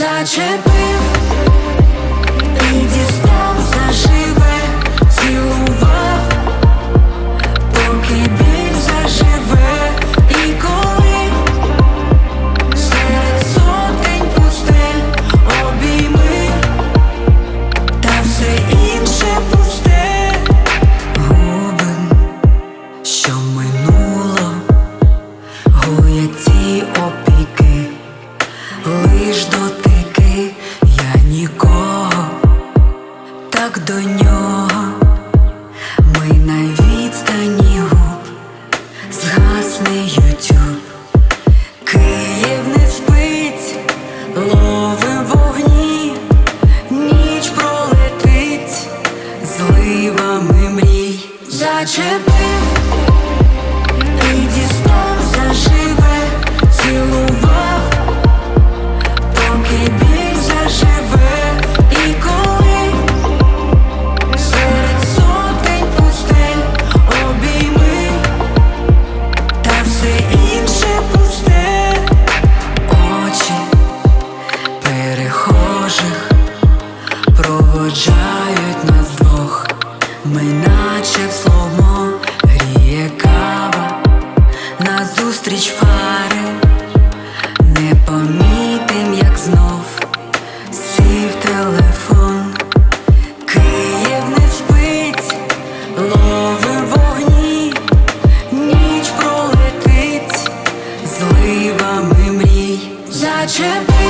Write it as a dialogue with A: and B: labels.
A: Зачепив і дістав заживе, цілував, поки біль заживе, і коли серед сотень пустель обійми, та все інше пусте. Губим, що минуло, гуять ці опіки, лиш дотики, так до нього, ми на відстані губ, згасне Ютюб. Київ не спить, ловим вогні, ніч пролетить, зливами мрій. Зачепив Іначе в сломо гріє кава, назустріч фари, не помітим, як знов сів телефон, Київ не спить, ловим вогні, ніч пролетить, зливами мрій. Зачепить.